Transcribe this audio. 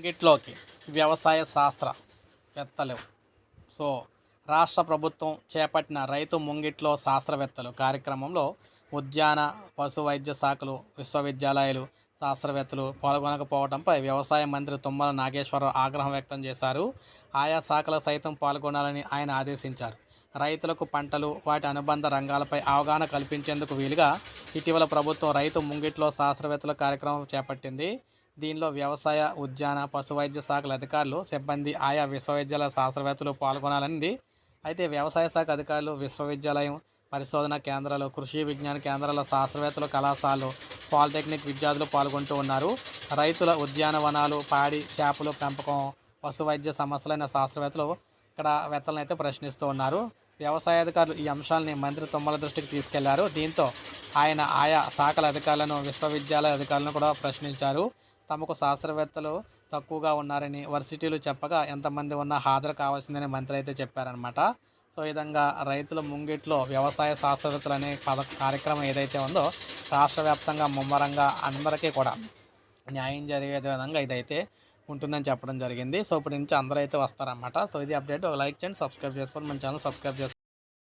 ఇంగిట్లోకి వ్యవసాయ శాస్త్రవేత్తలు సో రాష్ట్ర ప్రభుత్వం చేపట్టిన రైతు ముంగిట్లో శాస్త్రవేత్తలు కార్యక్రమంలో ఉద్యాన పశు వైద్య శాఖలు విశ్వవిద్యాలయాలు శాస్త్రవేత్తలు పాల్గొనకపోవడంపై వ్యవసాయ మంత్రి తుమ్మల నాగేశ్వరరావు ఆగ్రహం వ్యక్తం చేశారు. ఆయా శాఖలు సైతం పాల్గొనాలని ఆయన ఆదేశించారు. రైతులకు పంటలు వాటి అనుబంధ రంగాలపై అవగాహన కల్పించేందుకు వీలుగా ఇటీవల ప్రభుత్వం రైతు ముంగిట్లో శాస్త్రవేత్తల కార్యక్రమం చేపట్టింది. దీనిలో వ్యవసాయ ఉద్యాన పశు వైద్య శాఖల అధికారులు సిబ్బంది ఆయా విశ్వవిద్యాలయ శాస్త్రవేత్తలు పాల్గొనాలనింది అయితే వ్యవసాయ శాఖ అధికారులు విశ్వవిద్యాలయం పరిశోధన కేంద్రాలు కృషి విజ్ఞాన కేంద్రాల శాస్త్రవేత్తలు కళాశాలలు పాలిటెక్నిక్ విద్యార్థులు పాల్గొంటూ ఉన్నారు. రైతుల ఉద్యానవనాలు పాడి చేపలు పెంపకం పశు వైద్య సమస్యలైన శాస్త్రవేత్తలు ఇక్కడ వేత్తలను అయితే ప్రశ్నిస్తూ ఉన్నారు. వ్యవసాయ అధికారులు ఈ అంశాలని మంత్రి తుమ్మల దృష్టికి తీసుకెళ్ళారు. దీంతో ఆయన ఆయా శాఖల అధికారులను విశ్వవిద్యాలయ అధికారులను కూడా ప్రశ్నించారు. తమకు శాస్త్రవేత్తలు తక్కువగా ఉన్నారని వర్సిటీలు చెప్పగా ఎంతమంది ఉన్నా హాజరు కావాల్సిందని మంత్రి అయితే చెప్పారనమాట సో ఈ విధంగా రైతుల ముంగిట్లో వ్యవసాయ శాస్త్రవేత్తలు అనే పద కార్యక్రమం ఏదైతే ఉందో రాష్ట్ర వ్యాప్తంగా ముమ్మరంగా అందరికీ కూడా న్యాయం జరిగే విధంగా ఇదైతే ఉంటుందని చెప్పడం జరిగింది. సో ఇప్పుడు నుంచి అందరూ అయితే వస్తారన్నమాట. సో ఇది అప్డేట్. ఒక లైక్ చేయండి సబ్స్క్రైబ్ చేసుకోండి. మన ఛానల్ సబ్స్క్రైబ్ చేసుకోండి